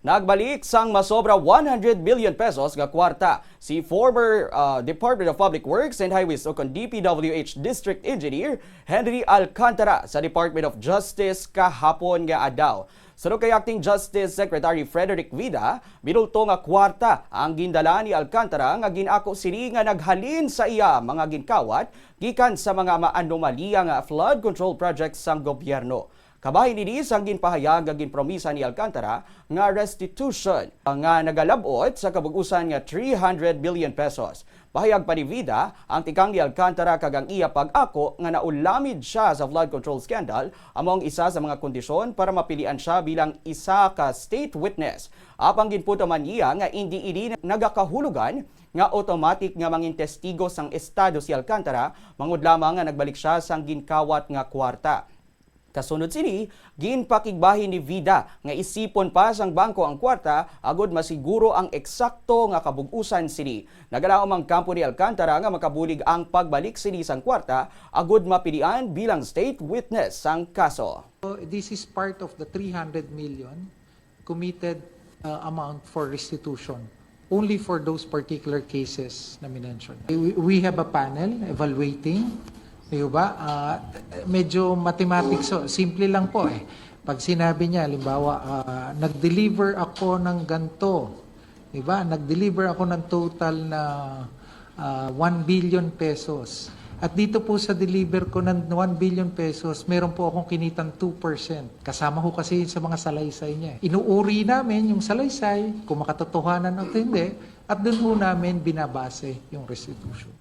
Nagbalik sang masobra 100 billion pesos nga kwarta si former uh, Department of Public Works and Highways o kon DPWH District Engineer Henry Alcantara sa Department of Justice kahapon nga adlaw. Sa kay Acting Justice Secretary Frederick Vida, binulto nga kwarta ang gindala ni Alcantara nga ginako sini nga naghalin sa iya mga ginkawat gikan sa mga maanomalya nga flood control projects sang gobyerno. Kabahin ini sang ginpahayag nga ginpromisa ni Alcantara nga restitution nga nagalabot sa kabugusan nga 300 billion pesos. Pahayag pa ni Vida ang tikang ni Alcantara kagang iya pag-ako nga naulamid siya sa flood control scandal among isa sa mga kondisyon para mapilian siya bilang isa ka state witness. Apang ginputo man iya nga hindi ini nagakahulugan nga automatic nga mangin testigo sang estado si Alcantara mangud lamang nga nagbalik siya sang ginkawat nga kwarta. Kasunod sini, ginpakigbahin ni Vida nga isipon pa sang bangko ang kwarta agod masiguro ang eksakto nga kabugusan sini. Nagalaom ang kampo ni Alcantara nga makabulig ang pagbalik sini sang kwarta agod mapilian bilang state witness sang kaso. So, This is part of the 300 million committed uh, amount for restitution only for those particular cases na minention. We, we have a panel evaluating, di ba? Ah, medyo mathematics, so, simple lang po eh. Pag sinabi niya, halimbawa, ah, nag-deliver ako ng ganto, di ba? Nag-deliver ako ng total na ah, 1 billion pesos. At dito po sa deliver ko ng 1 billion pesos, meron po akong kinitang 2%. Kasama ko kasi sa mga salaysay niya. Inuuri namin yung salaysay, kung makatotohanan o hindi, at doon po namin binabase yung restitution.